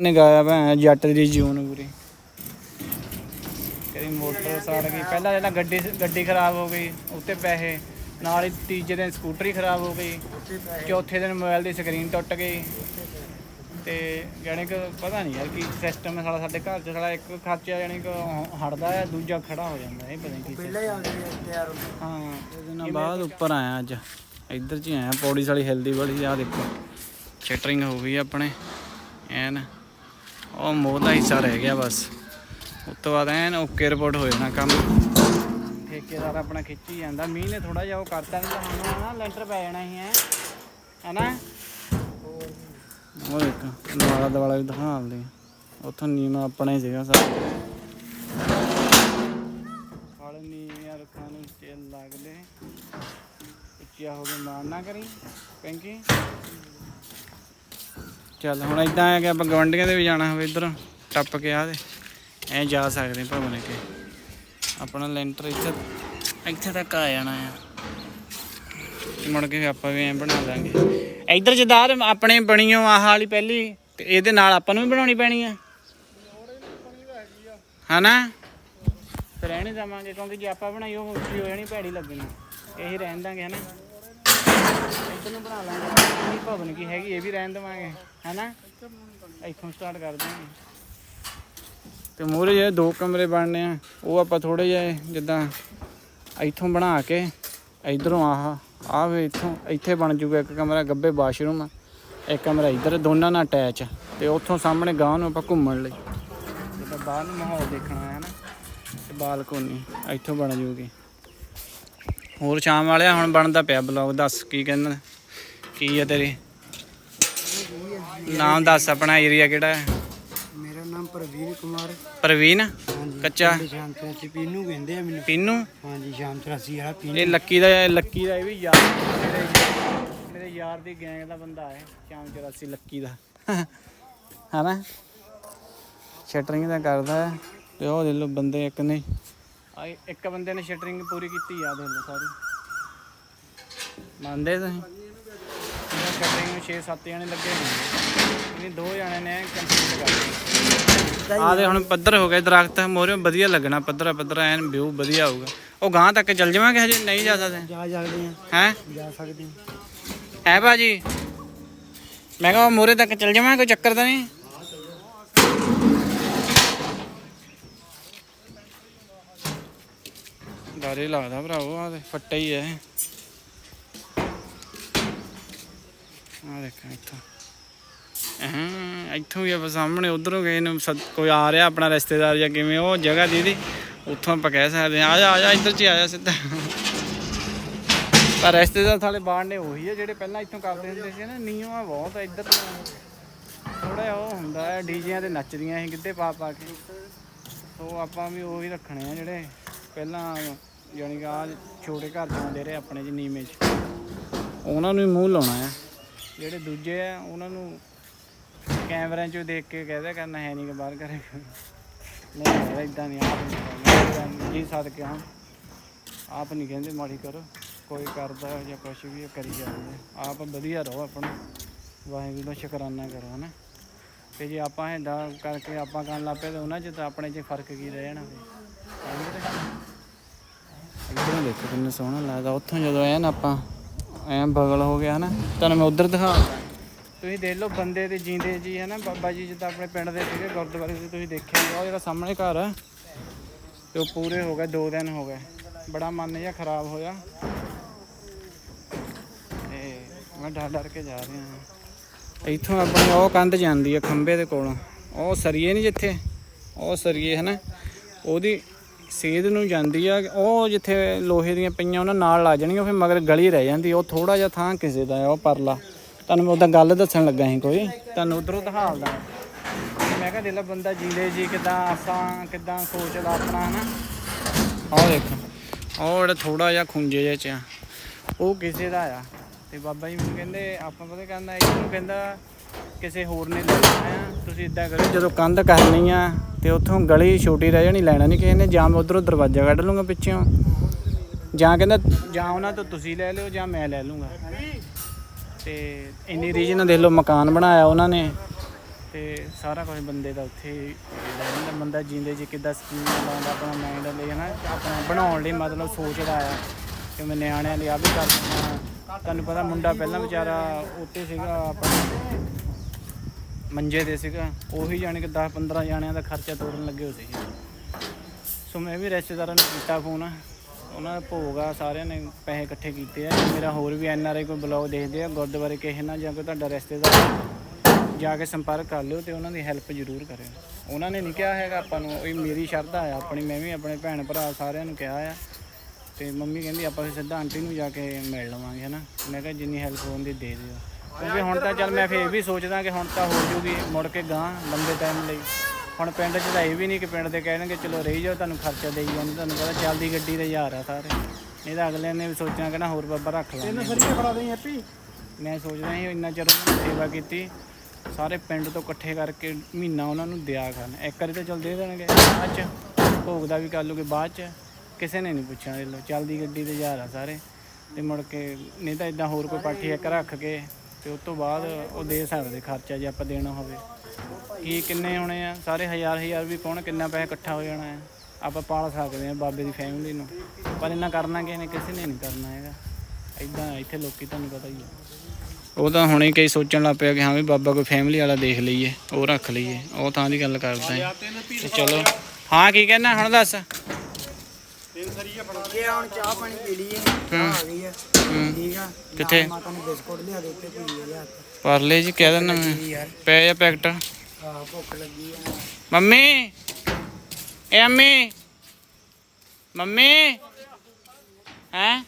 ਨੇ ਗਾਇਆ ਭੈਣ ਜੱਟ ਦੀ ਜੂਨ ਪੂਰੀ। ਕਦੀ ਮੋਟਰ ਸੜ ਗਈ। ਪਹਿਲਾਂ ਜਿਹੜਾ ਗੱਡੀ ਗੱਡੀ ਖਰਾਬ ਹੋ ਗਈ ਉੱਤੇ ਪੈਸੇ। ਨਾਲ ਹੀ ਤੀਜੇ ਦਿਨ ਸਕੂਟਰੀ ਖਰਾਬ ਹੋ ਗਈ। ਚੌਥੇ ਦਿਨ ਮੋਬਾਈਲ ਦੀ ਸਕਰੀਨ ਟੁੱਟ ਗਈ। ਤੇ ਜਾਣੀ ਕਿ ਪਤਾ ਨਹੀਂ ਯਾਰ ਕੀ ਸਿਸਟਮ ਹੈ ਸਾਲਾ ਸਾਡੇ ਘਰ 'ਚ ਸਾਲਾ ਇੱਕ ਖਰਚਾ ਜਾਣੀ ਕਿ ਹਟਦਾ ਹੈ ਦੂਜਾ ਖੜਾ ਹੋ ਜਾਂਦਾ ਇਹ ਪਤਾ ਨਹੀਂ ਕੀ ਪਹਿਲਾਂ ਹੀ ਆਉਂਦੇ ਨੇ ਤਿਆਰ ਹਾਂ। ਇਹਦੇ ਨਾਲ ਬਾਅਦ ਉੱਪਰ ਆਇਆ ਅੱਜ। ਇੱਧਰ ਚ ਹੀ ਆਇਆ ਪੌੜੀ ਸਾਲੀ ਹਿਲਦੀ ਬੜੀ ਆ ਦੇਖੋ। ਸ਼ਟਰਿੰਗ ਹੋ ਗਈ ਆਪਣੇ ਐਨ। ਉਹ ਮੋਹ ਦਾ ਹਿੱਸਾ ਰਹਿ ਗਿਆ ਬਸ। ਉਸ ਤੋਂ ਬਾਅਦ ਐਨ ਓਕੇ ਰਿਪੋਰਟ ਹੋ ਜਾਣਾ ਕੰਮ। ਠੇਕੇਦਾਰ ਆਪਣਾ ਖਿੱਚੀ ਜਾਂਦਾ। ਮੀਂਹ ਨੇ ਥੋੜਾ ਜਿਹਾ ਉਹ ਕਰਤਾ ਨਹੀਂ ਤਾਂ ਸਾਨੂੰ ਨਾ ਲੈਂਟਰ ਪੈ ਜਾਣਾ ਸੀ ਐ ਹੈਨਾ? ਉਹ ਇੱਕ ਦੁਆਲਾ ਦੁਆਲਾ ਵੀ ਦਿਖਾ ਦਿੰਦੇ ਉੱਥੋਂ ਨੀਮਾ ਆਪਣਾ ਹੀ ਸੀਗਾ ਸਾਰਾ। ਫਲ ਨੀਵੀਆਂ ਰੁੱਖਾਂ ਨੂੰ ਚੇਲ ਲੱਗਦੇ ਉੱਚਿਆ ਹੋ ਕੇ ਮਾਰ ਨਾ ਕਰੀ। ਪੈਂਕੀ? ਚੱਲ, ਹੁਣ ਇਦਾਂ ਆ ਕਿ ਆਪਾਂ ਗਵੰਡੀਆਂ ਦੇ ਵੀ ਜਾਣਾ ਹੋਵੇ ਇਧਰ, ਟੱਪ ਕੇ ਆ ਦੇ। ਐ ਜਾ ਸਕਦੇ ਭਵਨ ਕੇ ਆਪਣਾ ਲੈਂਟਰ ਇੱਥੇ ਇੱਥੇ ਤੱਕ ਆ ਜਾਣਾ ਆ। ਮੁੜ ਕੇ ਆਪਾਂ ਵੀ ਐ ਬਣਾ ਲਾਂਗੇ। ਇਧਰ ਜਦਾਰ ਆਪਣੇ ਬਣੀਓ ਆਹ ਵਾਲੀ ਪਹਿਲੀ, ਤੇ ਇਹਦੇ ਨਾਲ ਆਪਾਂ ਨੂੰ ਵੀ ਬਣਾਉਣੀ ਪੈਣੀ ਆ। ਹਨਾ? ਫਿਰ ਰਹਿਣੇ ਜਾਵਾਂਗੇ ਕਿਉਂਕਿ ਜੇ ਆਪਾਂ ਬਣਾਈ, ਉਹ ਉੱਚੀ ਹੋ ਜਾਣੀ, ਭੈੜੀ ਲੱਗਣੀ। ਇਹੀ ਰਹਿਣ ਦਾਂਗੇ, ਹਨਾ? ਇੱਧਰ ਨੂੰ ਬਣਾ ਲਾਂਗੇ। ਭਵਨ ਕੀ ਹੈਗੀ, ਇਹ ਵੀ ਰਹਿਣ ਦੇਵਾਂਗੇ। ਹਨਾ? ਇੱਥੋਂ ਸਟਾਰਟ ਕਰ ਦਾਂਗੇ ਤੇ ਮੂਹਰੇ ਜਿਹੜੇ ਦੋ ਕਮਰੇ ਬਣਨੇ ਆ ਉਹ ਆਪਾਂ ਥੋੜੇ ਜਿਹੇ ਜਿੱਦਾਂ ਇੱਥੋਂ ਬਣਾ ਕੇ ਇਧਰੋਂ ਆਹ ਆਹ ਵੇ ਇੱਥੋਂ ਇੱਥੇ ਬਣ ਜੂਗਾ ਇੱਕ ਕਮਰਾ ਗੱਬੇ ਬਾਥਰੂਮ ਇੱਕ ਕਮਰਾ ਇੱਧਰ ਦੋਨਾਂ ਨਾਲ ਅਟੈਚ ਤੇ ਉੱਥੋਂ ਸਾਹਮਣੇ ਗਾਂ ਨੂੰ ਆਪਾਂ ਘੁੰਮਣ ਲਈ। ਜਿੱਦਾਂ ਬਾਹਰ ਨੂੰ ਮਾਹੌਲ ਦੇਖਣਾ ਹੈ ਨਾ ਤੇ ਬਾਲਕੋਨੀ ਇੱਥੋਂ ਬਣ ਜੂਗੀ। ਹੋਰ ਸ਼ਾਮ ਵਾਲਿਆ ਹੁਣ ਬਣਦਾ ਪਿਆ ਬਲੌਗ ਦੱਸ ਕੀ ਕਹਿੰਦਾ ਕੀ ਆ ਤੇਰੀ? ਨਾਮ ਦੱਸ ਆਪਣਾ ਏਰੀਆ ਕਿਹੜਾ ਹੈ? ਮੇਰਾ ਨਾਮ ਪ੍ਰਵੀਨ ਕੁਮਾਰ। ਪ੍ਰਵੀਨ? ਹਾਂਜੀ ਕੱਚਾ? ਪਿੰਡ ਸ਼ਾਮ ਚਰਾਸੀ ਪੀਨੂ ਕਹਿੰਦੇ ਆ ਮੈਨੂੰ। ਪੀਨੂ? ਹਾਂਜੀ ਸ਼ਾਮ ਚਰਾਸੀ ਵਾਲਾ ਪੀਨੂ। ਇਹ ਲੱਕੀ ਦਾ ਲੱਕੀ ਦਾ ਇਹ ਵੀ ਯਾਰ ਮੇਰੇ ਮੇਰੇ ਯਾਰ ਦੀ ਗੈਂਗ ਦਾ ਬੰਦਾ ਹੈ ਸ਼ਾਮ 84 ਲੱਕੀ ਦਾ। ਹਨਾ? ਸ਼ਟਰਿੰਗ ਦਾ ਕਰਦਾ ਹੈ ਤੇ ਉਹ ਦੇ ਲੋ ਬੰਦੇ ਇੱਕ ਨੇ ਆ ਇੱਕ ਬੰਦੇ ਨੇ ਸ਼ਟਰਿੰਗ ਪੂਰੀ ਕੀਤੀ ਆ ਦੇ ਲੋ ਸਾਰੀ। ਮੰਨਦੇ ਤੁਸੀਂ? ਸ਼ਟਰਿੰਗ ਨੂੰ 6-7 ਜਣੇ ਲੱਗੇ ਹੋਏ ਇਹ ਦੋ ਜਣੇ ਨੇ ਕੰਪਲੀਟ ਕਰ ਆ ਦੇ ਹੁਣ ਪੱਧਰ ਹੋ ਗਏ ਦਰਖਤ ਮੋਰੇ ਵਧੀਆ ਲੱਗਣਾ ਪੱਧਰਾ ਪੱਧਰਾ ਐਨ ਵਿਊ ਵਧੀਆ ਆਊਗਾ ਉਹ ਗਾਂ ਤੱਕ ਚੱਲ ਜਾਵਾਂਗੇ ਹਜੇ? ਨਹੀਂ ਜਾ ਸਕਦੇ? ਜਾ ਸਕਦੇ ਆ ਹੈ? ਜਾ ਸਕਦੇ ਆ ਹੈ ਬਾਜੀ ਮੈਂ ਕਿਹਾ ਮੋਰੇ ਤੱਕ ਚੱਲ ਜਾਵਾਂ ਕੋਈ ਚੱਕਰ ਤਾਂ ਨਹੀਂ? ਡਰੇ ਲੱਗਦਾ ਭਰਾਵੋ ਆ ਤੇ ਫੱਟਾ ਹੀ ਐ ਆ ਦੇਖ ਇੱਥੋਂ। ਹਾਂ, ਇੱਥੋਂ ਵੀ ਆਪਾਂ ਸਾਹਮਣੇ ਉਧਰੋਂ ਗਏ ਨੂੰ ਸਦ- ਕੋਈ ਆ ਰਿਹਾ ਆਪਣਾ ਰਿਸ਼ਤੇਦਾਰ ਜਾਂ ਕਿਵੇਂ, ਉਹ ਜਗ੍ਹਾ ਦੀਦੀ, ਉੱਥੋਂ ਆਪਾਂ ਕਹਿ ਸਕਦੇ ਹਾਂ। ਆ ਜਾ ਆ ਜਾ, ਇੱਧਰ ਚ ਹੀ ਆ ਜਾ ਸਿੱਧਾ। ਪਰ ਰਿਸ਼ਤੇਦਾਰ ਸਾਲੇ ਬਾਹਰ ਨੇ ਉਹੀ ਆ, ਜਿਹੜੇ ਪਹਿਲਾਂ ਇੱਥੋਂ ਕਰਦੇ ਹੁੰਦੇ ਸੀ ਨਾ ਨੀਓ ਆ ਬਹੁਤ ਆ ਇੱਧਰ। ਥੋੜਾ ਜਿਹਾ ਉਹ ਹੁੰਦਾ ਹੈ, ਡੀਜਿਆਂ ਤੇ ਨੱਚਦੀਆਂ ਸੀ, ਗਿੱਧੇ ਪਾ ਪਾ ਕੇ। ਸੋ ਆਪਾਂ ਵੀ ਉਹੀ ਰੱਖਣੇ ਆ ਜਿਹੜੇ ਪਹਿਲਾਂ ਯਾਨੀ ਕਿ ਆ ਛੋਟੇ ਘਰ ਜਾਂਦੇ ਰਹੇ ਆਪਣੇ ਚ ਨੀਵੇਂ ਚ। ਉਹਨਾਂ ਨੂੰ ਹੀ ਮੂੰਹ ਲਾਉਣਾ ਆ। ਜਿਹੜੇ ਦੂਜੇ ਆ, ਉਹਨਾਂ ਨੂੰ ਕੈਮਰਿਆਂ 'ਚੋਂ ਦੇਖ ਕੇ ਕਹਦਾ ਕਰਨਾ, ਹੈ ਨਹੀਂ ਕਿ ਬਾਹਰ ਕਰੇ ਨਹੀਂ ਇਦਾਂ ਨਹੀਂ ਆਪ ਨਹੀਂ ਜੀ ਸਦਕੇ ਹਾਂ ਆਪ ਨਹੀਂ ਕਹਿੰਦੇ, ਮਾੜੀ ਕਰੋ, ਕੋਈ ਕਰਦਾ ਜਾਂ ਕੁਛ ਵੀ ਕਰੀ ਜਾਂਦੇ ਆਪ ਵਧੀਆ ਰਹੋ ਆਪਣਾ। ਵਾਹਿਗੁਰੂ ਦਾ ਸ਼ੁਕਰਾਨਾ ਕਰੋ, ਹਨਾ। ਤੇ ਜੇ ਆਪਾਂ ਇਹਦਾ ਕਰਕੇ ਆਪਾਂ ਕਰਨ ਲੱਗ ਪਏ ਤਾਂ ਉਹਨਾਂ 'ਚ ਤਾਂ ਆਪਣੇ 'ਚ ਫ਼ਰਕ ਕੀ ਰਹਿ ਜਾਣਾ ਇਧਰੋਂ ਦੇਖੋ ਕਿੰਨਾ ਸੋਹਣਾ ਲੱਗਦਾ। ਉੱਥੋਂ ਜਦੋਂ ਆਇਆ ਨਾ ਆਪਾਂ, ਐਂ ਬਗਲ ਹੋ ਗਿਆ, ਹਨਾ। ਤੁਹਾਨੂੰ ਮੈਂ ਉਧਰ ਦਿਖਾ ਤੁਸੀਂ ਦੇਖ ਲਓ ਬੰਦੇ ਦੇ ਜੀਂਦੇ ਜੀ ਹੈ ਨਾ ਬਾਬਾ ਜੀ ਜਿੱਦਾਂ ਆਪਣੇ ਪਿੰਡ ਦੇ ਸੀਗੇ, ਗੁਰਦੁਆਰੇ ਦੇ, ਤੁਸੀਂ ਦੇਖਿਆ ਉਹ ਜਿਹੜਾ ਸਾਹਮਣੇ ਘਰ ਆ, ਤੇ ਉਹ ਪੂਰੇ ਹੋ ਗਏ 2 ਦਿਨ ਹੋ ਗਏ। ਬੜਾ ਮਨ ਜਿਹਾ ਖਰਾਬ ਹੋਇਆ। ਤੇ ਮੈਂ ਡਰ ਡਰ ਕੇ ਜਾ ਰਿਹਾ ਹਾਂ। ਇੱਥੋਂ ਆਪਣੀ ਉਹ ਕੰਧ ਜਾਂਦੀ ਹੈ ਖੰਬੇ ਦੇ ਕੋਲੋਂ। ਉਹ ਸਰੀਏ ਨਹੀਂ ਜਿੱਥੇ, ਉਹ ਸਰੀਏ ਹੈ ਨਾ ਉਹਦੀ ਸੇਧ ਨੂੰ ਜਾਂਦੀ ਆ, ਉਹ ਜਿੱਥੇ ਲੋਹੇ ਦੀਆਂ ਪਈਆਂ, ਉਹਨਾਂ ਨਾਲ ਲਾ ਜਾਣਗੀਆਂ, ਫਿਰ ਮਗਰ ਗਲੀ ਰਹਿ ਜਾਂਦੀ ਉਹ ਥੋੜਾ ਜਿਹਾ ਥਾਂ ਕਿਸੇ ਦਾ ਆ, ਉਹ ਪਰਲਾ। ਤੁਹਾਨੂੰ ਮੈਂ ਉਹਦਾ ਗੱਲ ਦੱਸਣ ਲੱਗਾ ਸੀ ਕੋਈ। ਤੁਹਾਨੂੰ ਉਧਰੋਂ ਦਿਖਾਲਦਾ। ਮੈਂ ਕਿਹਾ ਦਿਲ ਬੰਦਾ ਜੀਂਦੇ ਜੀ ਕਿਦਾਂ ਆਸਾਂ ਕਿਦਾਂ ਸੋਚਦਾ ਆਪਣਾ, ਹਨਾ? ਆਹ ਦੇਖੋ। ਉਹ ਜਿਹੜਾ ਥੋੜਾ ਜਿਹਾ ਖੁੰਝੇ ਜਿਹਾ ਚ ਆ। ਉਹ ਕਿਸੇ ਦਾ ਆ। ਤੇ ਬਾਬਾ ਜੀ ਮੈਨੂੰ ਕਹਿੰਦੇ, ਆਪਾਂ ਪਤਾ ਕਹਿੰਦਾ ਇਹਨੂੰ ਕਹਿੰਦਾ, ਕਿਸੇ ਹੋਰ ਨੇ ਲੈਣਾ ਆ। ਤੁਸੀਂ ਇਦਾਂ ਕਰੋ, ਜਦੋਂ ਕੰਧ ਕਰਨੀ ਆ, ਤੇ ਉੱਥੋਂ ਗਲੀ ਛੋਟੀ ਰਹਿ ਜਾਣੀ, ਲੈਣਾ ਨਹੀਂ ਕਿਸੇ ਨੇ, ਜਾਂ ਮੈਂ ਉਧਰੋਂ ਦਰਵਾਜ਼ਾ ਕੱਢ ਲੂੰਗਾ ਪਿੱਛੋਂ। ਜਾਂ ਕਹਿੰਦਾ, ਜਾਂ ਉਹਨਾਂ ਤੋਂ ਤੁਸੀਂ ਲੈ ਲਿਓ, ਜਾਂ ਮੈਂ ਲੈ ਲੂੰਗਾ। ਤੇ ਇੰਨੀ ਰੀਜਨ ਦੇਖ ਲਓ ਮਕਾਨ ਬਣਾਇਆ ਉਹਨਾਂ ਨੇ ਤੇ ਸਾਰਾ ਕੁਝ ਬੰਦੇ ਦਾ ਉੱਥੇ ਲੈ ਜਾਂਦਾ ਬੰਦਾ ਜਿੰਦੇ 'ਚ ਕਿੱਦਾਂ ਸਕੀਮ ਲਾਉਂਦਾ ਆਪਣਾ ਮਾਈਂਡ ਲਈ ਹਨਾ ਆਪਣਾ ਬਣਾਉਣ ਲਈ ਮਤਲਬ ਸੋਚਦਾ ਆ। ਕਿ ਮੈਂ ਨਿਆਣਿਆਂ ਲਈ ਆ ਵੀ ਕਰ ਦਿੰਦਾ ਤੁਹਾਨੂੰ ਪਤਾ ਮੁੰਡਾ ਪਹਿਲਾਂ ਵਿਚਾਰਾ ਉੱਤੇ ਸੀਗਾ ਆਪਣਾ ਮੰਜੇ ਤੇ ਸੀਗਾ। ਉਹੀ ਜਾਣੀ ਕਿ 10 15 ਜਾਣਿਆਂ ਦਾ ਖਰਚਾ ਤੋੜਨ ਲੱਗੇ ਹੋ ਸੀ ਸੋ ਮੈਂ ਵੀ ਰਿਸ਼ਤੇਦਾਰਾਂ ਨੂੰ ਕੀਤਾ ਫੋਨ ਉਹਨਾਂ ਦਾ ਭੋਗ ਆ, ਸਾਰਿਆਂ ਨੇ ਪੈਸੇ ਇਕੱਠੇ ਕੀਤੇ ਆ। ਮੇਰਾ ਹੋਰ ਵੀ ਐਨ ਆਰ ਆਈ ਕੋਈ ਬਲੌਗ ਦੇਖਦੇ ਆ, ਗੁਰਦੁਆਰੇ ਕਿਸੇ ਨਾਲ ਜਾਂ ਕੋਈ ਤੁਹਾਡਾ ਰਿਸ਼ਤੇਦਾਰ ਜਾ ਕੇ ਸੰਪਰਕ ਕਰ ਲਿਓ ਤੇ ਉਹਨਾਂ ਦੀ ਹੈਲਪ ਜ਼ਰੂਰ ਕਰਿਓ। ਉਹਨਾਂ ਨੇ ਨਹੀਂ ਕਿਹਾ ਹੈਗਾ ਆਪਾਂ ਨੂੰ ਇਹ ਮੇਰੀ ਸ਼ਰਧਾ ਆ, ਆਪਣੀ, ਮੈਂ ਵੀ ਆਪਣੇ ਭੈਣ ਭਰਾ ਸਾਰਿਆਂ ਨੂੰ ਕਿਹਾ ਆ। ਤੇ ਮੰਮੀ ਕਹਿੰਦੀ, ਆਪਾਂ ਸਿੱਧਾ ਆਂਟੀ ਨੂੰ ਜਾ ਕੇ ਮਿਲ ਲਵਾਂਗੇ, ਹਨਾ। ਮੈਂ ਕਿਹਾ, ਜਿੰਨੀ ਹੈਲਪ ਹੁੰਦੀ ਦੇ ਦਿਓ। ਕਿਉਂਕਿ ਹੁਣ ਤਾਂ ਚੱਲ ਮੈਂ ਫੇਰ ਵੀ ਸੋਚਦਾ ਕਿ ਹੁਣ ਤਾਂ ਹੋ ਜੂਗੀ, ਮੁੜ ਕੇ ਗਾਂ ਲੰਬੇ ਟਾਈਮ ਲਈ। ਹੁਣ ਪਿੰਡ 'ਚ ਤਾਂ ਇਹ ਵੀ ਨਹੀਂ ਕਿ ਪਿੰਡ ਦੇ ਕਹਿਣਗੇ ਚਲੋ ਰਹੀ ਜਾਓ ਤੁਹਾਨੂੰ ਖਰਚਾ ਦੇਈ ਜਾਂਦੇ ਤੁਹਾਨੂੰ ਪਤਾ ਚੱਲਦੀ ਗੱਡੀ ਦੇ ਹਜ਼ਾਰ ਆ ਸਾਰੇ। ਨਹੀਂ ਤਾਂ ਅਗਲੇ ਨੇ ਵੀ ਸੋਚਣਾ ਕਿ ਨਾ ਹੋਰ ਬੱਬਾ ਰੱਖ ਲਾਂਗੇ। ਸਰੀਏ ਫੜਾ ਦੇ ਹੈਪੀ। ਮੈਂ ਸੋਚਦਾ ਸੀ ਇੰਨਾ ਚਿਰ ਸੇਵਾ ਕੀਤੀ ਸਾਰੇ ਪਿੰਡ ਤੋਂ ਇਕੱਠੇ ਕਰਕੇ ਮਹੀਨਾ ਉਹਨਾਂ ਨੂੰ ਦਿਆ ਕਰਨ। ਇੱਕ ਵਾਰੀ ਤਾਂ ਚਲ ਦੇ ਦੇਣਗੇ ਬਾਅਦ ਚ ਭੋਗ ਦਾ ਵੀ ਕਰ ਲੂਗੇ ਬਾਅਦ ਚ ਕਿਸੇ ਨੇ ਨਹੀਂ ਪੁੱਛਣਾ ਇਹ ਲੋ ਚੱਲਦੀ ਗੱਡੀ ਤੇ ਹਜ਼ਾਰ ਆ ਸਾਰੇ। ਤੇ ਮੁੜ ਕੇ ਨਹੀਂ ਤਾਂ ਇਦਾਂ ਹੋਰ ਕੋਈ ਪਾਠੀ ਇੱਕ ਰੱਖ ਕੇ ਤੇ ਉਸ ਤੋਂ ਬਾਅਦ ਉਹ ਦੇ ਸਕਦੇ ਖਰਚਾ ਜੇ ਆਪਾਂ ਦੇਣਾ ਹੋਵੇ। ਕੀ ਕਿੰਨੇ ਹੋਣੇ ਆ? ਸਾਰੇ ਹਜ਼ਾਰ ਹਜ਼ਾਰ ਵੀ ਪਾਉਣ, ਕਿੰਨਾ ਪੈਸਾ ਇਕੱਠਾ ਹੋ ਜਾਣਾ ਹੈ? ਆਪਾਂ ਪਾਲ ਸਕਦੇ ਆ ਬਾਬੇ ਦੀ ਫੈਮਿਲੀ ਨੂੰ। ਪਰ ਇਹਨਾਂ ਕਰਨਾ ਕਿਸੇ ਨੇ ਕਿਸੇ ਨੇ ਨਹੀਂ ਕਰਨਾ ਹੈਗਾ। ਇਦਾਂ ਇੱਥੇ ਲੋਕੀ ਤੁਹਾਨੂੰ ਪਤਾ ਹੀ ਆ। ਉਹ ਤਾਂ ਹੁਣੇ ਕਈ ਸੋਚਣ ਲੱਗ ਪਿਆ ਕਿ ਹਾਂ ਵੀ ਬਾਬਾ ਕੋਈ ਫੈਮਿਲੀ ਵਾਲਾ ਦੇਖ ਲਈਏ, ਉਹ ਰੱਖ ਲਈਏ। ਉਹ ਤਾਂ ਦੀ ਗੱਲ ਕਰਦਾ ਹੈ। ਤੇ ਚਲੋ। ਹਾਂ, ਕੀ ਕਹਿਣਾ? ਹੁਣ ਦੱਸ। ਇਹ ਹੁਣ ਚਾਹ ਪਾਣੀ ਪੀ ਲਈਏ ਚਾਹ ਆ ਗਈ ਆ। ਹੂੰ। ਠੀਕ ਆ? ਕਿੱਥੇ? ਨਾਲ ਮਾਤਾ ਨੂੰ ਬਿਸਕੁਟ ਲਿਆ ਦੇ ਉੱਤੇ ਭੁਜੀਆ ਲਿਆ ਕੇ। ਪਰਲੇ ਜੀ ਕਹਿ ਦਿੰਦਾ ਮੈਂ। ਜੀ ਪੈ ਜਾ ਪੈਕਟ। ਆ ਭੁੱਖ ਲੱਗੀ ਆ। ਮੰਮੀ। ਏ ਅੰਮੀ। ਮੰਮੀ। ਹੈ?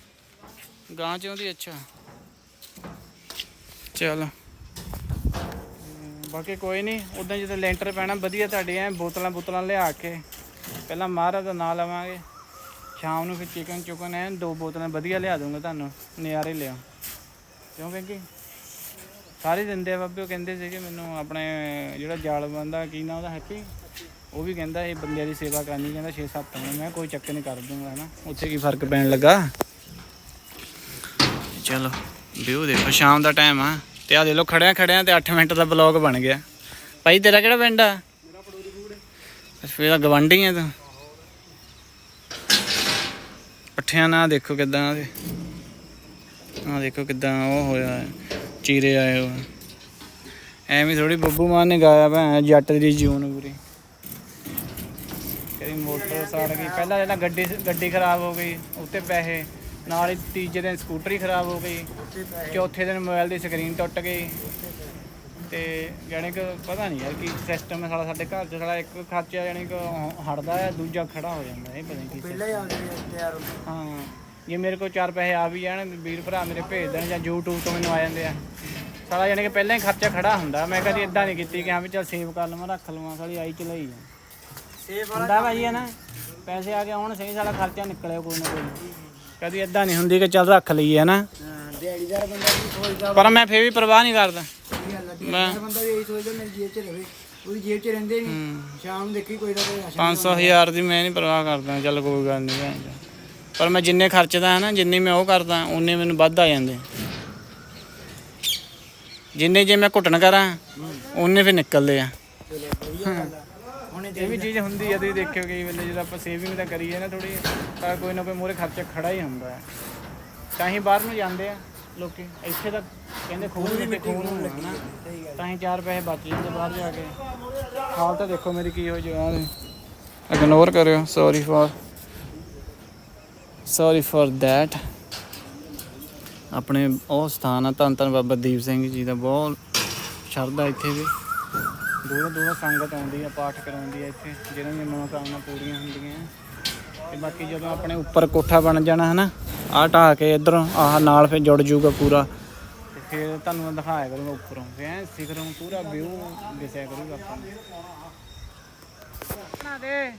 ਗਾਂ ਚ ਆਉਂਦੀ ਅੱਛਾ। ਚਲ। ਬਾਕੀ ਕੋਈ ਨਹੀਂ ਉਦਾਂ ਜਦੋਂ ਲੈਂਟਰ ਪੈਣਾ ਵਧੀਆ ਤੁਹਾਡੇ ਐ ਬੋਤਲਾਂ ਬੋਤਲਾਂ ਲਿਆ ਕੇ। ਪਹਿਲਾਂ ਮਹਾਰਾਜ ਦਾ ਨਾਂ ਲਵਾਂਗੇ। ਸ਼ਾਮ ਨੂੰ ਫਿਰ ਚਿਕਨ ਚੁਕਨ ਐ ਦੋ ਬੋਤਲਾਂ ਵਧੀਆ ਲਿਆ ਦੂੰਗਾ ਤੁਹਾਨੂੰ ਨਜ਼ਾਰੇ ਲਿਆ ਕਿਉਂ ਕਹਿੰਦੀ ਸਾਰੇ ਦਿੰਦੇ ਆ ਬਾਬੇ, ਉਹ ਕਹਿੰਦੇ ਸੀਗੇ ਮੈਨੂੰ ਆਪਣੇ ਜਿਹੜਾ ਜਾਲ ਬੰਦਾ ਕੀ ਨਾ ਉਹਦਾ ਹੈਪੀ ਉਹ ਵੀ ਕਹਿੰਦਾ ਇਹ ਬੰਦਿਆਂ ਦੀ ਸੇਵਾ ਕਰਨੀ, ਕਹਿੰਦਾ 6-7 ਨੇ ਮੈਂ ਕੋਈ ਚੱਕਰ ਨਹੀਂ ਕਰ ਦੂੰਗਾ, ਹਨਾ? ਉੱਥੇ ਕੀ ਫ਼ਰਕ ਪੈਣ ਲੱਗਾ? ਚਲੋ, ਵਿਊ ਦੇਖੋ, ਸ਼ਾਮ ਦਾ ਟਾਈਮ ਆ। ਤੇ ਆ ਦੇ ਲੋ ਖੜਿਆ ਖੜਿਆ ਤੇ 8 ਮਿੰਟ ਦਾ ਬਲੌਗ ਬਣ ਗਿਆ। ਭਾਈ, ਤੇਰਾ ਕਿਹੜਾ ਪਿੰਡ ਆ? ਫਿਰ ਤਾਂ ਗਵਾਂਢੀ ਆ ਤੂੰ? ਪੱਠਿਆਂ ਨਾਲ ਦੇਖੋ ਕਿਦਾਂ ਆ ਆ ਦੇਖੋ ਕਿਦਾਂ ਉਹ ਹੋਇਆ ਹੈ। ਚੀਰੇ ਆਏ ਹੋ ਐਵੇਂ ਥੋੜੀ ਬੱਬੂ ਮਾਨ ਨੇ ਗਾਇਆ ਭੈਣ ਜੱਟ ਦੀ ਜੂਨ ਪੂਰੀ। ਕਦੀ ਮੋਟਰ ਸੜ ਗਈ। ਪਹਿਲਾਂ ਜਿਹੜਾ ਗੱਡੀ ਗੱਡੀ ਖਰਾਬ ਹੋ ਗਈ ਉੱਤੇ ਪੈਸੇ। ਨਾਲ ਹੀ ਤੀਜੇ ਦਿਨ ਸਕੂਟਰੀ ਖਰਾਬ ਹੋ ਗਈ। ਚੌਥੇ ਦਿਨ ਮੋਬਾਈਲ ਦੀ ਸਕਰੀਨ ਟੁੱਟ ਗਈ। ਤੇ ਜਾਣੀ ਕਿ ਪਤਾ ਨਹੀਂ ਯਾਰ ਕੀ ਸਿਸਟਮ ਹੈ ਸਾਲਾ ਸਾਡੇ ਘਰ 'ਚ ਸਾਲਾ ਇੱਕ ਖਰਚਾ ਜਾਣੀ ਕਿ ਹਟਦਾ ਹੈ ਦੂਜਾ ਖੜਾ ਹੋ ਜਾਂਦਾ ਇਹ ਪਤਾ ਨਹੀਂ ਕੀ ਪਹਿਲਾਂ ਹੀ ਆ ਗਏ ਤਿਆਰ ਹੋ ਜੇ ਮੇਰੇ ਕੋਲ ਚਾਰ ਪੈਸੇ ਆ ਵੀ ਜਾਣ ਵੀਰ ਭਰਾ ਮੇਰੇ ਭੇਜ ਦੇਣ ਜਾਂ YouTube ਤੋਂ ਮੈਨੂੰ ਆ ਜਾਂਦੇ ਆ। ਸਾਲਾ ਜਾਣੀ ਕਿ ਪਹਿਲਾਂ ਹੀ ਖਰਚਾ ਖੜਾ ਹੁੰਦਾ ਮੈਂ ਕਦੀ ਇਦਾਂ ਨਹੀਂ ਕੀਤੀ ਕਿ ਹਾਂ ਵੀ ਚੱਲ ਸੇਵ ਕਰ ਲਵਾਂ ਰੱਖ ਲਵਾਂ ਸਾਲੀ ਆਈ ਚਲਾਈ ਜਾ ਸੇਬ ਵਾਲਾ ਹੁੰਦਾ ਭਾਈ ਹੈ ਨਾ ਪੈਸੇ ਆ ਕੇ ਆਉਣ ਸਹੀ ਸਾਲਾ ਖਰਚਾ ਨਿਕਲੇ ਕੋਈ ਨਾ ਕੋਈ। ਕਦੀ ਇਦਾਂ ਨਹੀਂ ਹੁੰਦੀ ਕਿ ਚੱਲ ਰੱਖ ਲਈਏ ਹੈ ਨਾ? ਹਾਂ, ਦਿਹਾੜੀਦਾਰ ਬੰਦਾ ਵੀ ਸੋਚਦਾ ਪਰ ਮੈਂ ਫੇਰ ਵੀ ਪਰਵਾਹ ਨਹੀਂ ਕਰਦਾ। ਦਿਹਾੜੀਦਾਰ ਬੰਦਾ ਵੀ ਇਹੀ ਸੋਚਦਾ ਮੇਰੀ ਜੇਬ 'ਚ ਰਵੇ। ਉਹਦੀ ਜੇਬ 'ਚ ਰਹਿੰਦੇ ਨਹੀਂ ਸ਼ਾਮ ਨੂੰ ਦੇਖੀ ਕੋਈ ਨਾ ਕੋਈ ਰਾਸ਼ਨ 500 ਹਜ਼ਾਰ ਦੀ ਮੈਂ ਨਹੀਂ ਪਰਵਾਹ ਕਰਦਾ ਚੱਲ ਕੋਈ ਗੱਲ ਨਹੀਂ ਭੈਣ ਚੋ। ਪਰ ਮੈਂ ਜਿੰਨੇ ਖਰਚਦਾ ਹਾਂ ਨਾ ਜਿੰਨੇ ਮੈਂ ਉਹ ਕਰਦਾ ਉਹਨੇ ਮੈਨੂੰ ਵੱਧ ਆ ਜਾਂਦੇ। ਜਿੰਨੇ ਜੇ ਮੈਂ ਘੁੱਟਣ ਕਰਾਂ ਉਹਨੇ ਫਿਰ ਨਿਕਲਦੇ ਆ। ਚਲੋ ਵਧੀਆ ਗੱਲ ਆ। ਹੁਣ ਇਹ ਇਹ ਵੀ ਚੀਜ਼ ਹੁੰਦੀ ਆ ਤੁਸੀਂ ਦੇਖਿਓ ਕਈ ਵੇਲੇ ਜਦੋਂ ਆਪਾਂ ਸੇਵਿੰਗ ਤਾਂ ਕਰੀਏ ਨਾ ਥੋੜੀ ਤਾਂ ਕੋਈ ਨਾ ਕੋਈ ਮੂਰੇ ਖਰਚਾ ਖੜਾ ਹੀ ਹੁੰਦਾ ਹੈ। ਤਾਂ ਹੀ ਬਾਹਰ ਨੂੰ ਜਾਂਦੇ ਆ। ਲੋਕੀ ਇੱਥੇ ਤਾਂ ਕਹਿੰਦੇ ਖੂਨ ਦੀ ਮਿੱਟੀ ਖੂਨ ਲੱਗੀ ਨਾ। ਤਾਂ ਹੀ ਚਾਰ ਪੈਸੇ ਬਚ ਜਾਂਦੇ ਬਾਹਰ ਜਾ ਕੇ। ਹਾਲ ਤਾਂ ਦੇਖੋ ਮੇਰੀ ਕੀ ਹੋ ਜਵਾਨ ਇਗਨੋਰ ਕਰਿਓ sorry for sorry for that ਆਪਣੇ ਉਹ ਸਥਾਨ ਆ ਧੰਨ ਧੰਨ ਬਾਬਾ ਦੀਪ ਸਿੰਘ ਜੀ ਦਾ ਬਹੁਤ ਸ਼ਰਧਾ ਇੱਥੇ ਵੀ। ਦੋ ਦੋ ਸੰਗਤ ਆਉਂਦੀ ਆ ਪਾਠ ਕਰਾਉਂਦੀ ਆ ਇੱਥੇ ਜਿਹਨਾਂ ਦੀਆਂ ਮਨੋਕਾਮਨਾ ਪੂਰੀਆਂ ਹੁੰਦੀਆਂ। ਤੇ ਬਾਕੀ ਜਦੋਂ ਆਪਣੇ ਉੱਪਰ ਕੋਠਾ ਬਣ ਜਾਣਾ ਹਨਾ ਆਹ ਢਾਹ ਕੇ ਇਧਰੋਂ ਆਹ ਨਾਲ ਫਿਰ ਜੁੜ ਜਾਊਗਾ ਪੂਰਾ। ਤੇ ਫਿਰ ਤੁਹਾਨੂੰ ਮੈਂ ਦਿਖਾਇਆ ਕਰੂੰਗਾ ਉੱਪਰੋਂ। ਫਿਰ ਐਂ ਸਿਖਰੋਂ ਪੂਰਾ ਵਿਊ ਦਿਸਿਆ ਕਰੂਗਾ ਆਪਾਂ ਨੂੰ। ਬਣਾ ਦੇ।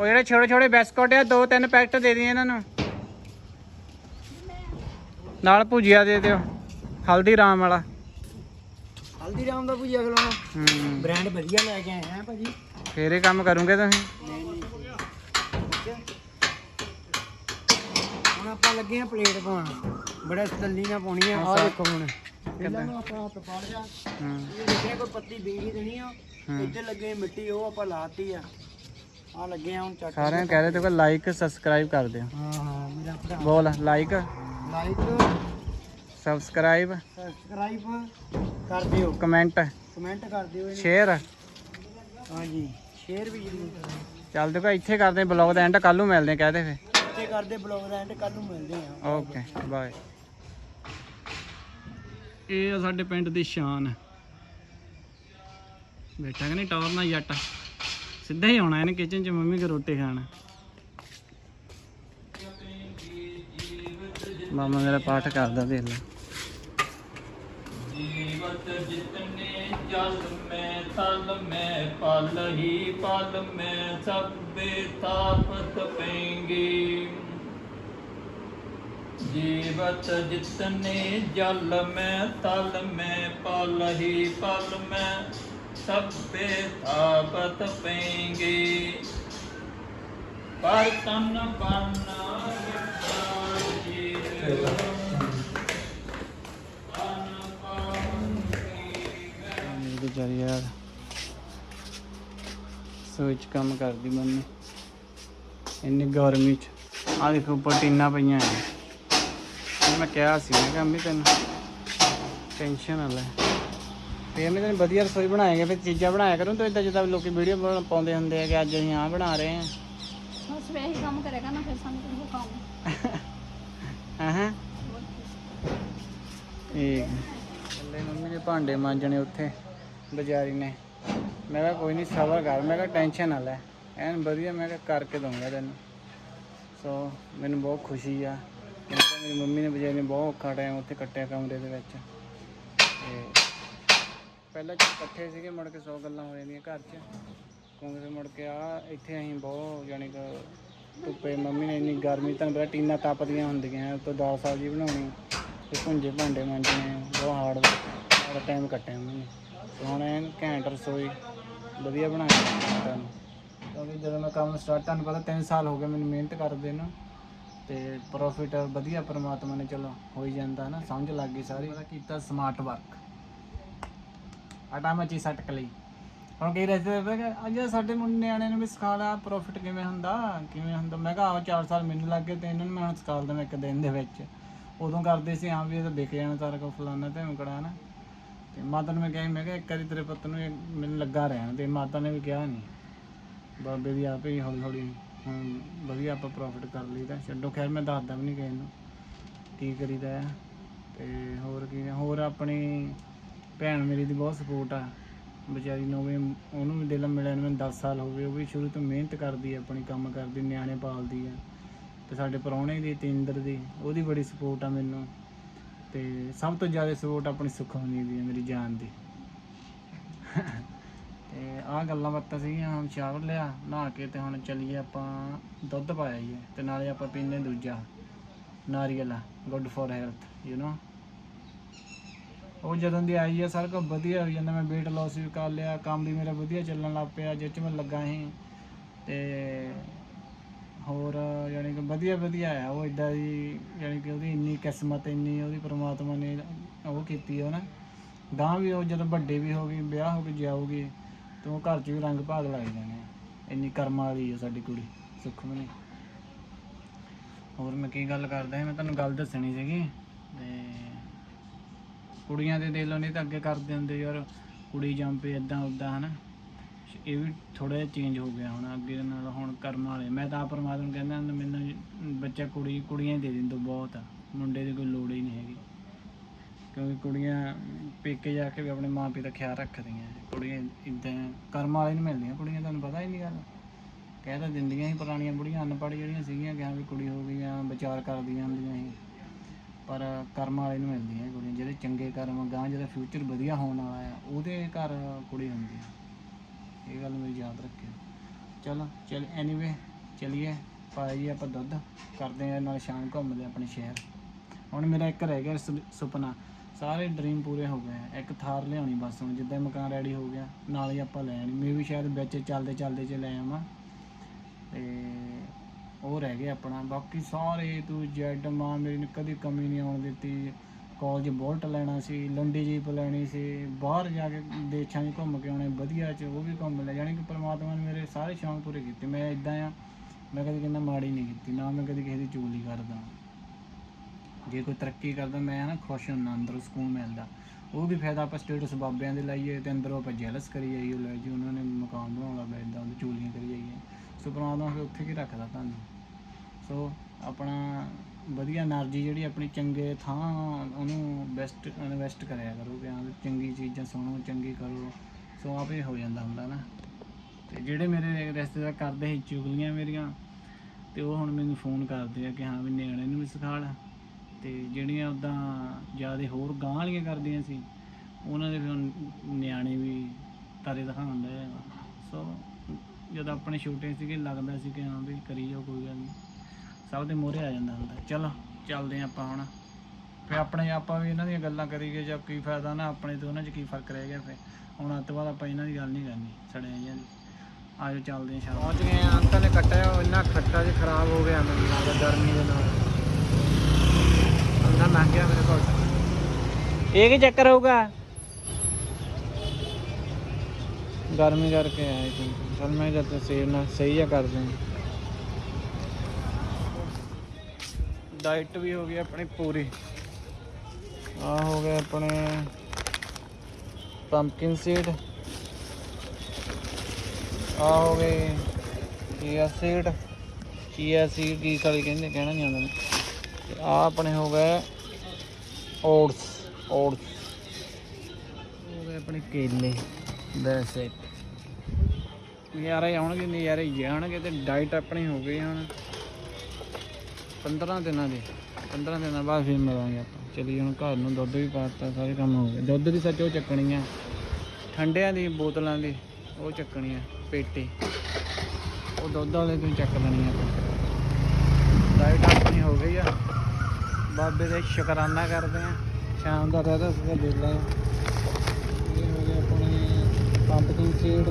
ਉਹ ਜਿਹੜੇ ਛੋਟੇ ਛੋਟੇ ਬਿਸਕੁਟ ਆ ਦੋ ਤਿੰਨ ਪੈਕਟ ਦੇ ਦੇ ਇਹਨਾਂ ਨੂੰ। ਨਾਲ ਭੁਜੀਆ ਦੇ ਦਿਓ ਹਲਦੀ ਰਾਮ ਵਾਲਾ। ਹਲਦੀਰਾਮ ਦਾ ਭੁਜੀਆ ਖਿਲਾਉਣਾ। ਹੂੰ। ਬ੍ਰਾਂਡ ਵਧੀਆ ਲੈ ਕੇ ਆਏ ਆ ਭਾਜੀ। ਫੇਰ ਇਹ ਕੰਮ ਕਰੋਗੇ ਤੁਸੀਂ ਨਹੀਂ ਨਹੀਂ ਹੁਣ ਆਪਾਂ ਲੱਗੇ ਆ ਪਲੇਟ ਪਾਉਣ। ਬੜਾ ਤੱਲੀ ਨਾਲ ਪਾਉਣੀ ਆ ਆਹ ਦੇਖੋ ਹੁਣ। ਇਹਨਾਂ ਨੂੰ ਆਪਾਂ ਹੱਥ ਫੜ ਜਾ ਹੂੰ। ਇਹ ਦੇਖਿਆ ਕੋਈ ਪੱਤੀ ਬੀੜੀ ਦੇਣੀ ਆ। ਇੱਥੇ ਲੱਗੇ ਮਿੱਟੀ ਉਹ ਆਪਾਂ ਲਾਤੀ ਆ। ਆ ਲੱਗੇ ਆ ਹੁਣ ਚੱਕ ਸਾਰਿਆਂ ਕਹਿ ਰਹੇ ਤੇ ਲਾਈਕ ਸਬਸਕ੍ਰਾਈਬ ਕਰ ਦਿਓ। ਹਾਂ ਹਾਂ ਮੇਰਾ ਭਰਾ। ਬੋਲ ਲਾਈਕ ਲਾਈਕ ਸਬਸਕ੍ਰਾਈਬ ਸਬਸਕ੍ਰਾਈਬ ਕਰ ਦਿਓ। ਕਮੈਂਟ ਕਮੈਂਟ ਕਰ ਦਿਓ ਇਹਨੂੰ। ਸ਼ੇਅਰ ਹਾਂਜੀ ਸ਼ੇਅਰ ਵੀ ਜ਼ਰੂਰ ਕਰੋ। ਚੱਲ ਦੇਖੋ ਇੱਥੇ ਕਰਦੇ ਬਲੌਗ ਦਾ ਐਂਡ ਕੱਲ ਨੂੰ ਮਿਲਦੇ ਕਹਦੇ ਫੇ ਇੱਥੇ ਕਰਦੇ ਬਲੌਗ ਦਾ ਐਂਡ ਕੱਲ ਨੂੰ ਮਿਲਦੇ ਆ ਓਕੇ ਬਾਏ ਇਹ ਆ ਸਾਡੇ ਪਿੰਡ ਦੀ ਸ਼ਾਨ। ਬੈਠਾ ਕਿ ਨਹੀਂ ਟੌਰ ਨਾਲ ਜੱਟ ਸਿੱਧਾ ਹੀ ਆਉਣਾ ਇਹਨੇ ਕਿਚਨ 'ਚ ਮੰਮੀ ਕੇ ਰੋਟੀ ਖਾਣ। ਮਾਮਾ ਮੇਰਾ ਪਾਠ ਕਰਦਾ ਦੇਖ ਲੈ। ਜੀਵਤ ਜਿਤਨੇ ਜਲ ਮੈਂ ਤਲ ਮੈਂ ਪਲ ਹੀ ਪਲ ਮੈਂ ਸਭੇ ਤਾਪਤ ਪੈਂਗੇ ਜੀਵਤ ਜਿਤਨੇ ਜਲ ਮੈਂ ਤਲ ਮੈਂ ਪਲ ਹੀ ਪਲ ਮੈਂ ਸਭੇ ਤਾਪਤ ਪੈਂਗੇ ਪਰ ਤਨ ਬਨਾ ਵਿਚਾਰੀ ਯਾਰ। ਸੋਚ ਕੰਮ ਕਰਦੀ ਮੰਮੀ। ਇੰਨੀ ਗਰਮੀ ਚ। ਆ ਦੇਖੋ ਉੱਪਰ ਟੀਨਾਂ ਪਈਆਂ ਐ ਇਹ ਮੈਂ ਕਿਹਾ ਸੀ ਮੈਂ ਕਿਹਾ ਅੰਮੀ ਤੈਨੂੰ ਟੈਨਸ਼ਨ ਨਾ ਲੈ। ਤੇ ਮੈਂ ਤੈਨੂੰ ਵਧੀਆ ਰਸੋਈ ਬਣਾਏਗਾ ਫਿਰ ਚੀਜ਼ਾਂ ਬਣਾਇਆ ਕਰੂੰ ਤੂੰ ਇਦਾਂ ਜਿੱਦਾਂ ਲੋਕੀ ਵੀਡੀਓ ਪਾਉਂਦੇ ਹੁੰਦੇ ਆ ਕਿ ਅੱਜ ਅਸੀਂ ਆਹ ਬਣਾ ਰਹੇ ਹਾਂ। ਬਸ ਕੰਮ ਕਰੇਗਾ ਨਾ ਫਿਰ ਸਾਨੂੰ ਕੋਈ ਕੰਮ ਹਾਂ? ਹਾਂ। ਥੱਲੇ ਮੰਮੀ ਨੇ ਭਾਂਡੇ ਮਾਂਜਣੇ ਉੱਥੇ। ਬਜ਼ਾਰੀ ਨੇ। ਮੈਂ ਕਿਹਾ ਕੋਈ ਨਹੀਂ ਸਬਰ ਕਰ। ਮੈਂ ਕਿਹਾ ਟੈਨਸ਼ਨ ਨਾ ਲੈ। ਐਨ ਵਧੀਆ, ਮੈਂ ਕਿਹਾ ਕਰਕੇ ਦਊਂਗਾ ਤੈਨੂੰ। ਸੋ ਮੈਨੂੰ ਬਹੁਤ ਖੁਸ਼ੀ ਆ। ਮੇਰੀ ਮੰਮੀ ਨੇ ਬਾਜ਼ਾਰੀ ਨੇ ਬਹੁਤ ਔਖਾ ਟਾਈਮ ਉੱਥੇ ਕੱਟਿਆ ਕਮਰੇ ਦੇ ਵਿੱਚ। ਤੇ ਪਹਿਲਾਂ ਚ ਇਕੱਠੇ ਸੀਗੇ, ਮੁੜ ਕੇ 100 ਗੱਲਾਂ ਹੋ ਜਾਂਦੀਆਂ ਘਰ 'ਚ। ਕਿਉਂਕਿ ਮੁੜ ਕੇ ਆ, ਇੱਥੇ ਅਸੀਂ ਬਹੁਤ ਜਾਣੀ ਕਿ ਧੁੱਪੇ, ਮੰਮੀ ਨੇ ਇੰਨੀ ਗਰਮੀ, ਤੁਹਾਨੂੰ ਪਤਾ ਟੀਨਾਂ ਤਪਦੀਆਂ ਹੁੰਦੀਆਂ ਉੱਤੋਂ ਦਾਲ ਸਬਜ਼ੀ ਬਣਾਉਣੀ, ਤੇ ਭੁੰਜੇ ਭਾਂਡੇ ਮਾਂਜਣੇ, ਬਹੁਤ ਹਾਰਡ ਹਾਰਡ ਟਾਈਮ ਕੱਟਿਆ ਮੰਮੀ ਨੇ। ਤੇ ਹੁਣ ਐਨ ਘੈਂਟ ਰਸੋਈ, ਵਧੀਆ ਬਣਾਇਆ ਤੁਹਾਨੂੰ। ਕਿਉਂਕਿ ਜਦੋਂ ਮੈਂ ਕੰਮ ਸਟਾਰਟ ਤੁਹਾਨੂੰ ਪਤਾ 3 ਸਾਲ ਹੋ ਗਏ ਮੈਨੂੰ ਮਿਹਨਤ ਕਰਦੇ ਨੂੰ, ਤੇ ਪ੍ਰੋਫਿਟ ਵਧੀਆ ਪਰਮਾਤਮਾ ਨੇ ਚਲੋ ਹੋ ਜਾਂਦਾ ਨਾ, ਸਮਝ ਲੱਗ ਗਈ ਸਾਰੀ। ਪਤਾ ਕੀਤਾ ਸਮਾਰਟ ਵਰਕ ਆਟਾ ਮੱਚੀ ਸਟਕ ਲਈ। ਹੁਣ ਕਈ ਰਸਤੇ ਪਤਾ ਅੱਜ ਸਾਡੇ ਮੁੰਡੇ ਨਿਆਣੇ ਨੂੰ ਵੀ ਸਿਖਾ ਲਿਆ ਪ੍ਰੋਫਿਟ ਕਿਵੇਂ ਹੁੰਦਾ ਕਿਵੇਂ ਹੁੰਦਾ। ਮੈਂ ਕਿਹਾ ਆ 4 ਸਾਲ ਮੈਨੂੰ ਲੱਗ ਗਏ ਤੇ ਇਹਨਾਂ ਨੂੰ ਮੈਂ ਹੁਣ ਸਿਖਾ ਦਿੰਦਾ ਇੱਕ ਦਿਨ ਦੇ ਵਿੱਚ। ਉਦੋਂ ਕਰਦੇ ਸੀ, ਹਾਂ ਵੀ ਇਹ ਤਾਂ ਵਿਕ ਜਾਣਾ ਸਾਰਾ ਕੁਝ ਫਲਾਨਾ ਤੇ ਮੁਕੜਾ ਨਾ। ਤੇ ਮਾਤਾ ਨੂੰ ਮੈਂ ਕਿਹਾ ਸੀ, ਮੈਂ ਕਿਹਾ ਇੱਕ ਵਾਰੀ ਤੇਰੇ ਪੁੱਤ ਨੂੰ ਇਹ ਮੈਨੂੰ ਲੱਗਾ ਰਹਿਣ ਤੇ ਮਾਤਾ ਨੇ ਵੀ ਕਿਹਾ ਨਹੀਂ ਬਾਬੇ ਦੀ ਆਪੇ ਹੀ ਹੌਲੀ ਹੌਲੀ ਹੁਣ ਵਧੀਆ ਆਪਾਂ ਪ੍ਰੋਫਿਟ ਕਰ ਲਈਦਾ ਛੱਡੋ। ਖੈਰ ਮੈਂ ਦੱਸਦਾ ਵੀ ਨਹੀਂ ਕਿਸੇ ਨੂੰ ਕੀ ਕਰੀਦਾ ਹੈ ਤੇ ਹੋਰ ਕੀ ਹੋਰ ਆਪਣੀ ਭੈਣ ਮੇਰੀ ਦੀ ਬਹੁਤ ਸਪੋਰਟ ਆ। ਵਿਚਾਰੀ ਨੂੰ ਵੀ ਉਹਨੂੰ ਵੀ ਦਿਲ ਮਿਲਿਆ ਨੂੰ 10 ਸਾਲ ਹੋ ਗਏ। ਉਹ ਵੀ ਸ਼ੁਰੂ ਤੋਂ ਮਿਹਨਤ ਕਰਦੀ ਆ ਆਪਣੀ ਕੰਮ ਕਰਦੀ ਨਿਆਣੇ ਪਾਲਦੀ ਆ। ਤੇ ਸਾਡੇ ਪ੍ਰਾਹੁਣੇ ਦੀ ਤੇਂਦਰ ਦੀ ਉਹਦੀ ਬੜੀ ਸਪੋਰਟ ਆ ਮੈਨੂੰ। ਤੇ ਸਭ ਤੋਂ ਜ਼ਿਆਦਾ ਸਪੋਰਟ ਆਪਣੀ ਸੁਖਮਨੀ ਦੀ ਹੈ, ਮੇਰੀ ਜਾਨ ਦੀ। ਤੇ ਆਹ ਗੱਲਾਂ ਬਾਤਾਂ ਸੀਗੀਆਂ ਹਮ ਸ਼ਾਵਰ ਲਿਆ, ਨਹਾ ਕੇ ਤੇ ਹੁਣ ਚੱਲੀਏ ਆਪਾਂ, ਦੁੱਧ ਪਾਇਆ ਜੀ ਹੈ ਤੇ ਨਾਲੇ ਆਪਾਂ ਪੀਂਦੇ ਦੂਜਾ, ਨਾਰੀਅਲ good for health you know ਉਹ ਜਦੋਂ ਦੀ ਆਈ ਹੈ ਸਾਰਾ ਕੁਝ ਵਧੀਆ ਹੋ ਜਾਂਦਾ, ਮੈਂ weight loss ਵੀ ਕਰ ਲਿਆ, ਕੰਮ ਵੀ ਮੇਰਾ ਵਧੀਆ ਚੱਲਣ ਲੱਗ ਪਿਆ ਜਿਸ 'ਚ ਮੈਂ ਲੱਗਾ ਸੀ। ਤੇ ਹੋਰ ਯਾਨੀ ਕਿ ਵਧੀਆ ਵਧੀਆ ਆ, ਉਹ ਇਦਾਂ ਦੀ ਯਾਨੀ ਕਿ ਉਹਦੀ ਇੰਨੀ ਕਿਸਮਤ, ਇੰਨੀ ਉਹਦੀ ਪ੍ਰਮਾਤਮਾ ਨੇ ਉਹ ਕੀਤੀ ਆ ਨਾ ਗਾਂ ਵੀ ਉਹ ਜਦੋਂ ਵੱਡੇ ਵੀ ਹੋ ਗਏ, ਵਿਆਹ ਹੋ ਕੇ ਜਾਊਗੀ, ਤੇ ਉਹ ਘਰ 'ਚ ਵੀ ਰੰਗ ਭਾਗ ਲੱਗ ਜਾਣੇ ਆ। ਇੰਨੀ ਕਰਮਾਂ ਵਾਲੀ ਆ ਸਾਡੀ ਕੁੜੀ, ਸੁਖਮਨੀ। ਹੋਰ ਮੈਂ ਕੀ ਗੱਲ ਕਰਦਾ ਸੀ, ਮੈਂ ਤੁਹਾਨੂੰ ਗੱਲ ਦੱਸਣੀ ਸੀਗੀ, ਤੇ ਕੁੜੀਆਂ ਦੇ ਦਿਲੋਂ ਨਹੀਂ ਤਾਂ ਅੱਗੇ ਕਰਦੇ ਹੁੰਦੇ ਯਾਰ, ਕੁੜੀ ਜੰਪੇ ਇਦਾਂ ਉਦਾਂ ਹਨਾ। ਇਹ ਵੀ ਥੋੜਾ ਜਿਹਾ ਚੇਂਜ ਹੋ ਗਿਆ ਹੁਣ, ਅੱਗੇ ਦੇ ਨਾਲ ਹੁਣ ਕਰਮ ਵਾਲੇ। ਮੈਂ ਤਾਂ ਆਪ ਪਰਮਾਤਮਾ ਨੂੰ ਕਹਿੰਦਾ ਹੁੰਦਾ ਮੈਨੂੰ ਬੱਚਾ ਕੁੜੀ, ਕੁੜੀਆਂ ਹੀ ਦੇ ਦਿੰਦੋ ਬਹੁਤ। ਆ ਮੁੰਡੇ ਦੀ ਕੋਈ ਲੋੜ ਹੀ ਨਹੀਂ ਹੈਗੀ। ਕਿਉਂਕਿ ਕੁੜੀਆਂ ਪੇਕੇ ਜਾ ਕੇ ਵੀ ਆਪਣੇ ਮਾਂ ਪਿਓ ਦਾ ਖਿਆਲ ਰੱਖਦੀਆਂ ਕੁੜੀਆਂ ਇਦਾਂ ਕਰਮ ਵਾਲੇ ਨੂੰ ਮਿਲਦੀਆਂ, ਕੁੜੀਆਂ ਤੁਹਾਨੂੰ ਪਤਾ ਹੀ ਨਹੀਂ ਗੱਲ। ਕਹਿ ਤਾਂ ਦਿੰਦੀਆਂ ਸੀ ਪੁਰਾਣੀਆਂ ਬੁੜੀਆਂ, ਅਨਪੜ੍ਹ ਜਿਹੜੀਆਂ ਸੀਗੀਆਂ, ਕਿ ਹਾਂ ਵੀ ਕੁੜੀ ਹੋ ਗਈ ਆ ਵਿਚਾਰ ਕਰਦੀਆਂ ਹੁੰਦੀਆਂ ਸੀ। ਪਰ ਕਰਮ ਵਾਲੇ ਨੂੰ ਮਿਲਦੀਆਂ ਕੁੜੀਆਂ, ਜਿਹੜੇ ਚੰਗੇ ਕਰਮ ਗਾਂ ਜਿਹਦਾ ਫਿਊਚਰ ਵਧੀਆ ਹੋਣ ਵਾਲਾ ਆ, ਉਹਦੇ ਘਰ ਕੁੜੀ ਹੁੰਦੀ ਆ। ਇਹ ਗੱਲ ਮੇਰੀ ਯਾਦ ਰੱਖਿਓ। ਚਲ ਚਲ ਐਨੀਵੇ ਚਲਿਏ, ਪਾਈਏ ਆਪਾਂ ਦੁੱਧ, ਕਰਦੇ ਆ ਨਾਲ ਸ਼ਾਮ ਘੁੰਮਦੇ ਆਪਣੇ ਸ਼ਹਿਰ। ਹੁਣ ਮੇਰਾ ਇੱਕ ਰਹਿ ਗਿਆ ਸੁ- ਸੁਪਨਾ, ਸਾਰੇ ਡ੍ਰੀਮ ਪੂਰੇ ਹੋ ਗਏ ਆ। ਇੱਕ ਥਾਰ ਲਿਆਉਣੀ ਬਸ ਹੁਣ, ਜਿੱਦਾਂ ਹੀ ਮਕਾਨ ਰੈਡੀ ਹੋ ਗਿਆ, ਨਾਲ ਹੀ ਆਪਾਂ ਲੈ ਆਣੀ ਮੈਂ ਵੀ ਸ਼ਾਇਦ ਵਿੱਚ ਚੱਲਦੇ ਚੱਲਦੇ ਚ ਲੈ ਆਵਾਂ। ਤੇ ਉਹ ਰਹਿ ਗਿਆ ਆਪਣਾ। ਬਾਕੀ ਸਾਰੇ ਤੂੰ ਜੈਡ ਮਾਂ, ਮੇਰੀ ਨੇ ਕਦੀ ਕਮੀ ਨਹੀਂ ਆਉਣ ਦਿੱਤੀ। ਕਾਲਜ ਬੋਲਟ ਲੈਣਾ ਸੀ, ਲੰਡੀ ਜੀਪ ਲੈਣੀ ਸੀ, ਬਾਹਰ ਜਾ ਕੇ ਦੇਸ਼ਾਂ 'ਚ ਘੁੰਮ ਕੇ ਆਉਣੇ, ਵਧੀਆ 'ਚ ਉਹ ਵੀ ਘੁੰਮ ਲਿਆ ਜਾਣੀ ਕਿ ਪਰਮਾਤਮਾ ਨੇ ਮੇਰੇ ਸਾਰੇ ਸ਼ੌਂਕ ਪੂਰੇ ਕੀਤੇ। ਮੈਂ ਇਦਾਂ ਆ, ਮੈਂ ਕਦੀ ਕਹਿੰਦਾ ਮਾੜੀ ਨਹੀਂ ਕੀਤੀ, ਨਾ ਮੈਂ ਕਦੀ ਕਿਸੇ ਦੀ ਚੁਗਲੀ ਕਰਦਾ। ਜੇ ਕੋਈ ਤਰੱਕੀ ਕਰਦਾ, ਮੈਂ ਨਾ ਖੁਸ਼ ਹੁੰਦਾ ਅੰਦਰੋਂ ਸਕੂਨ ਮਿਲਦਾ। ਉਹ ਵੀ ਫਾਇਦਾ ਆਪਾਂ ਸਟੇਟਸ ਬਾਬਿਆਂ ਦੇ ਲਾਈਏ ਤੇ ਅੰਦਰੋਂ ਆਪਾਂ ਜੈਲਸ ਕਰੀ ਜਾਈਏ ਲੈ ਜੀ ਉਹਨਾਂ ਨੇ ਮਕਾਨ ਬਣਾਉਣਾ ਪਿਆ ਇਦਾਂ ਉਹਦੀ ਚੁਗਲੀਆਂ ਕਰੀ ਜਾਈਏ। ਸੋ ਪਰਮਾਤਮਾ ਫਿਰ ਉੱਥੇ ਕੀ ਰੱਖਦਾ ਤੁਹਾਨੂੰ? ਸੋ ਆਪਣਾ ਵਧੀਆ એનર્ਜੀ ਜਿਹੜੀ ਆਪਣੀ ਚੰਗੇ ਥਾਂ, ਉਹਨੂੰ ਬੈਸਟ ਇਨਵੈਸਟ ਕਰਿਆ ਕਰੋ ਕਿ ਹਾਂ ਚੰਗੀ ਚੀਜ਼ਾਂ ਸੁਣੋ, ਚੰਗੀ ਕਰੋ। ਸੋ ਆਪੇ ਹੋ ਜਾਂਦਾ ਹੁੰਦਾ ਨਾ। ਤੇ ਜਿਹੜੇ ਮੇਰੇ ਰਿਸ਼ਤੇਦਾਰ ਕਰਦੇ ਸੀ, ਚੁਗਲੀਆਂ ਮੇਰੀਆਂ, ਤੇ ਉਹ ਹੁਣ ਮੈਨੂੰ ਫੋਨ ਕਰਦੇ ਆ ਕਿ ਹਾਂ, ਵੀ ਨਿਆਣੇ ਨੂੰ ਵੀ ਸਿਖਾ ਲੈ। ਤੇ ਜਿਹੜੀਆਂ ਉਦਾਂ ਜ਼ਿਆਦਾ ਹੋਰ ਗਾਂ ਵਾਲੀਆਂ ਕਰਦੀਆਂ ਸੀ, ਉਹਨਾਂ ਦੇ ਵੀ ਨਿਆਣੇ ਵੀ ਤਾਰੇ ਦਿਖਾਉਂਦੇ ਆ। ਸੋ ਜਦੋਂ ਆਪਣੇ ਛੋਟੇ ਸੀਗੇ, ਲੱਗਦਾ ਸੀ ਕਿ ਹਾਂ, ਵੀ ਕਰੀ ਜਾਓ, ਕੋਈ ਗੱਲ ਨਹੀਂ ਸਭ ਦੇ ਮੋਹਰੇ ਆ ਜਾਂਦਾ ਹੁੰਦਾ। ਚਲੋ ਚੱਲਦੇ ਹਾਂ ਆਪਾਂ ਹੁਣ। ਫਿਰ ਆਪਣੇ ਆਪਾਂ ਵੀ ਇਹਨਾਂ ਦੀਆਂ ਗੱਲਾਂ ਕਰੀਏ ਜਾਂ ਕੀ ਫਾਇਦਾ ਨਾ ਆਪਣੇ ਤੇ ਉਹਨਾਂ 'ਚ ਕੀ ਫ਼ਰਕ ਰਹਿ ਗਿਆ ਫਿਰ। ਹੁਣ ਅੱਜ ਤੋਂ ਬਾਅਦ ਆਪਾਂ ਇਹਨਾਂ ਦੀ ਗੱਲ ਨਹੀਂ ਕਰਨੀ ਸੜਿਆਂ ਜਿਹੀਆਂ ਦੀ। ਆਜੋ ਚੱਲਦੇ ਹਾਂ ਸ਼ਾਮ ਪਹੁੰਚ ਗਏ ਆ ਅੰਕਲ ਨੇ ਕੱਟਿਆ ਉਹ ਇੰਨਾ ਖੱਟਾ ਜਿਹਾ ਖਰਾਬ ਹੋ ਗਿਆ ਮੈਨੂੰ ਲੱਗਦਾ ਗਰਮੀ ਦੇ ਨਾਲ। ਅੰਦਰ ਲੰਘ ਗਿਆ ਮੇਰੇ ਕੋਲ। ਇਹ ਕੀ ਚੱਕਰ ਹੋਊਗਾ? ਗਰਮੀ ਕਰਕੇ ਆਇਆ ਸੀ। ਚਲ ਮੈਂ ਜਦ ਸੇਵ ਨਾਲ ਸਹੀ ਆ ਕਰਦੇ ਹਾਂ ਡਾਈਟ ਵੀ ਹੋ ਗਈ ਆਪਣੀ ਪੂਰੀ। ਆ ਹੋ ਗਏ ਆਪਣੇ ਪੰਪਕਿਨ ਸੀਡ ਆ ਹੋ ਗਏ ਚੀਆ ਸੀਡ ਚੀਆ ਸੀਡ ਕੀ ਸਾਲੀ ਕਹਿੰਦੇ, ਕਹਿਣਾ ਨਹੀਂ ਆਉਂਦਾ ਮੈਨੂੰ। ਤੇ ਆ ਆਪਣੇ ਹੋ ਗਏ ਓਟਸ ਓਟਸ ਹੋ ਗਏ ਆਪਣੇ ਕੇਲੇ ਦੈਟਸ ਇਟ ਨਜ਼ਾਰੇ ਆਉਣਗੇ, ਨਜ਼ਾਰੇ ਜਾਣਗੇ ਤੇ ਡਾਈਟ ਆਪਣੀ ਹੋ ਗਈ ਹੁਣ। 15 ਦਿਨਾਂ ਦੀ 15 ਦਿਨਾਂ ਬਾਅਦ ਫਿਰ ਮਿਲਾਂਗੇ ਆਪਾਂ। ਚਲੀ ਹੁਣ ਘਰ ਨੂੰ ਦੁੱਧ ਵੀ ਪਾਤਾ, ਸਾਰੇ ਕੰਮ ਹੋ ਗਏ। ਦੁੱਧ ਦੀ ਸੱਚ ਉਹ ਚੱਕਣੀ ਆ, ਠੰਡਿਆਂ ਦੀ, ਬੋਤਲਾਂ ਦੀ, ਉਹ ਚੱਕਣੀ ਆ, ਪੇਟੀ। ਉਹ ਦੁੱਧ ਵਾਲੇ ਤੋਂ ਚੱਕ ਲੈਣੀ ਆ ਆਪਾਂ। ਡਾਈਟ ਆਪਣੀ ਹੋ ਗਈ ਆ। ਬਾਬੇ ਦੇ ਸ਼ੁਕਰਾਨਾ ਕਰਦੇ ਆ। ਸ਼ਾਮ ਦਾ ਰਹਿਦਾ ਸੀਗਾ ਦੇ ਇਹ ਹੋ ਗਿਆ ਆਪਣੇ ਪੰਪਕਿਨ ਸੀਡ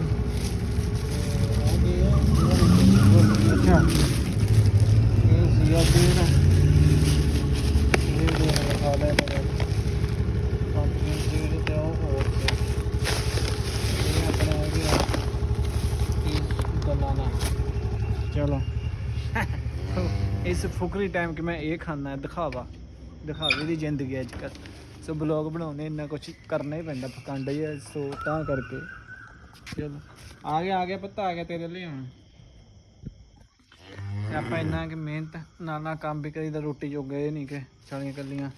ਅੱਛਾ। ਇਹ ਸੀਆ ਇਹ ਦੇ ਖਾ ਲਿਆ ਮੇਰੇ ਪੰਪਕਿਨ ਤੇ ਉਹ ਹੋਰ ਤੇ ਇਹ ਆਪਣਾ ਹੋ ਗਿਆ ਇਸ ਗਲਾਨਾ ਚਲੋ। ਇਸ ਫੁਕਰੀ ਟਾਈਮ ਕਿ ਮੈਂ ਇਹ ਖਾਣਾ ਹੈ, ਦਿਖਾਵਾ। ਦਿਖਾਵੇ ਦੀ ਜ਼ਿੰਦਗੀ ਅੱਜ ਕੱਲ ਸੋ ਬਲੌਗ ਬਣਾਉਣੇ, ਇੰਨਾ ਕੁਝ ਕਰਨਾ ਹੀ ਪੈਂਦਾ ਪਕੰਡ ਹੀ ਹੈ, ਸੋ ਤਾਂ ਕਰਕੇ। ਚਲੋ। ਆ ਗਿਆ ਆ ਗਿਆ ਪਤਾ, ਆ ਗਿਆ ਤੇਰੇ ਲਈ ਹੁਣ। ਤੇ ਆਪਾਂ ਇੰਨਾ ਕਿ ਮਿਹਨਤ ਨਾਲ ਨਾਲ ਕੰਮ ਵੀ ਕਰੀ ਕਰੀਦਾ ਰੋਟੀ ਜੋਗਾ ਇਹ ਨਹੀਂ ਕਿ ਸਾਲੀਆਂ ਕੱਲੀਆਂ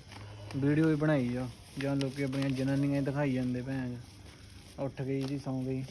ਵੀਡੀਓ ਵੀ ਬਣਾਈ ਆ, ਜਾਂ ਲੋਕੀ ਆਪਣੀਆਂ ਜਨਾਨੀਆਂ ਹੀ ਦਿਖਾਈ ਜਾਂਦੇ ਭੈਣ। ਉੱਠ ਗਈ ਜੀ, ਸੌਂ ਗਈ।